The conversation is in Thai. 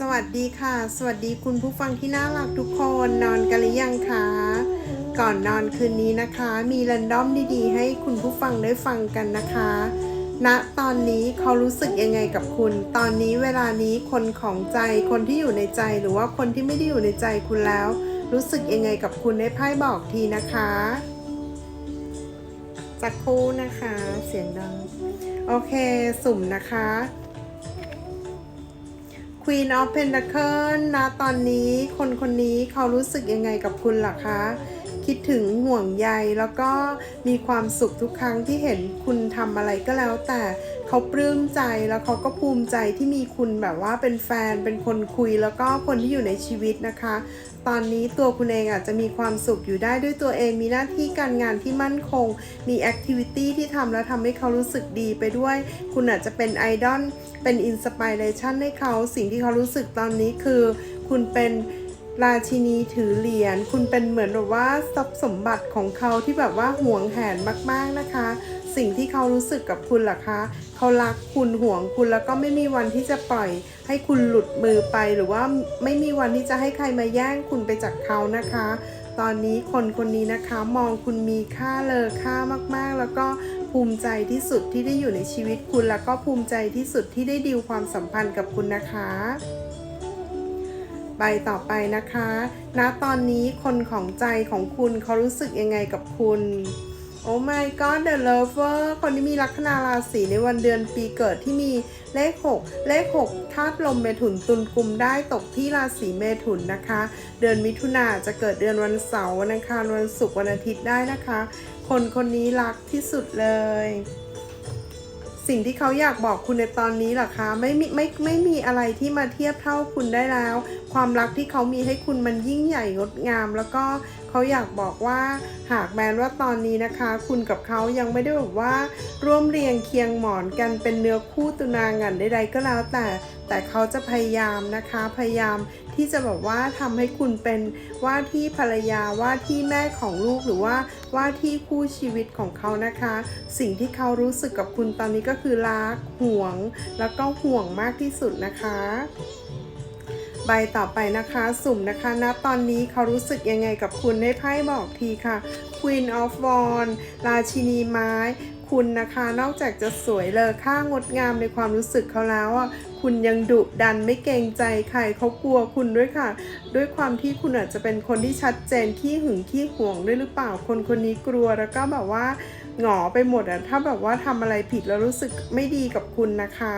สวัสดีค่ะ สวัสดีคุณผู้ฟังที่น่ารักทุกคนนอนกันหรือยังคะก่อนนอนคืนนี้นะคะ มีรันดอมดีๆ ให้คุณผู้ฟังได้ฟังกันนะคะณตอนนี้เขารู้สึกยังไงกับคุณ ตอนนี้เวลานี้คนของใจคนที่อยู่ในใจหรือว่าคนที่ไม่ได้อยู่ในใจคุณแล้ว รู้สึกยังไงกับคุณให้ไพ่บอกทีนะคะสักครู่นะคะ เสียงดัง โอเค สุ่มนะคะ Queen of Pentacle นะตอนนี้คนคนนี้เขารู้สึกยังไงกับคุณล่ะคะ คิดถึงห่วงใยแล้วก็มีความสุขทุกครั้งที่เห็นคุณทำอะไรก็แล้ว แต่เขาปลื้มใจแล้วเขาก็ภูมิใจที่มีคุณแบบว่าเป็นแฟนเป็นคนคุยแล้วก็คนที่อยู่ในชีวิตนะคะ ตอนนี้ตัวคุณเองอาจจะมีความสุขอยู่ได้ด้วยตัวเองมีหน้าที่การงานที่มั่นคง มีแอคทิวิตี้ที่ทำแล้วทำให้เขารู้สึกดีไปด้วย คุณอาจจะเป็นไอดอลเป็นอินสปิเรชันให้เขาสิ่งที่เขารู้สึกตอนนี้คือ คุณเป็นราชินีถือเหรียญคุณเป็นเหมือนแบบว่าทรัพย์สมบัติของเขาที่แบบว่าห่วงแหนมากๆนะคะ สิ่งที่เขารู้สึกกับคุณล่ะคะเขารักคุณห่วงคุณแล้วก็ไม่มีวันที่จะปล่อย ให้คุณหลุดมือไปหรือว่าไม่มีวันที่จะให้ใครมาแย่งคุณไปจากเขานะคะ ตอนนี้คนคนนี้นะคะมองคุณมีค่าเลอค่ามากๆ แล้วก็ ภูมิใจที่สุดที่ได้อยู่ในชีวิตคุณ แล้วก็ภูมิใจที่สุดที่ได้ดิวความสัมพันธ์กับคุณนะคะ ใบต่อไปนะคะณตอนนี้คนของใจของคุณเขารู้สึกยังไงกับคุณ โอ้ my god the lover คนที่มีลัคนาราศีในวันเดือนปีเกิดที่มีเลข 6 เลข 6ธาตุลมเมถุนตุลกลุ่มได้ตกที่ราศีเมถุนนะคะ เดือนมิถุนาจะเกิดเดือนวันเสาร์วันอังคารวันศุกร์วันอาทิตย์ได้นะคะ คนคนนี้รักที่สุดเลย สิ่งที่เขาอยากบอกคุณในตอนนี้เหรอคะไม่มีไม่ไม่มีอะไรที่มาเทียบเท่าคุณได้แล้ว ความรักที่เขามีให้คุณมันยิ่งใหญ่งดงาม แล้วก็เขาอยากบอกว่า หากแม้ว่าตอนนี้นะคะ คุณกับเขายังไม่ได้แบบว่า ร่วมเรียงเคียงหมอนกันเป็นเนื้อคู่ตุนางันใดๆก็แล้วแต่ แต่เขาจะพยายามนะคะพยายามที่จะแบบว่าทำให้คุณเป็นว่าที่ภรรยาว่าที่แม่ของลูกหรือว่าว่าที่คู่ชีวิตของเขานะคะ สิ่งที่เขารู้สึกกับคุณตอนนี้ก็คือรักห่วง แล้วก็ห่วงมากที่สุดนะคะใบต่อไปนะคะสุ่มนะคะณตอนนี้เขารู้สึกยังไงกับคุณให้ไพ่บอกทีค่ะ Queen of Wands ราชินีไม้ คุณนะคะ นอกจากจะสวยเลอค่างดงามในความรู้สึกเขาแล้วอะคุณยังดุดันไม่เกรงใจใครเขากลัวคุณด้วยค่ะ ด้วยความที่คุณอาจจะเป็นคนที่ชัดเจนขี้หึงขี้หวงด้วยหรือเปล่าคนคนนี้กลัวแล้วก็แบบว่าหงอไปหมดอะถ้าแบบว่าทำอะไรผิดแล้วรู้สึกไม่ดีกับคุณนะคะ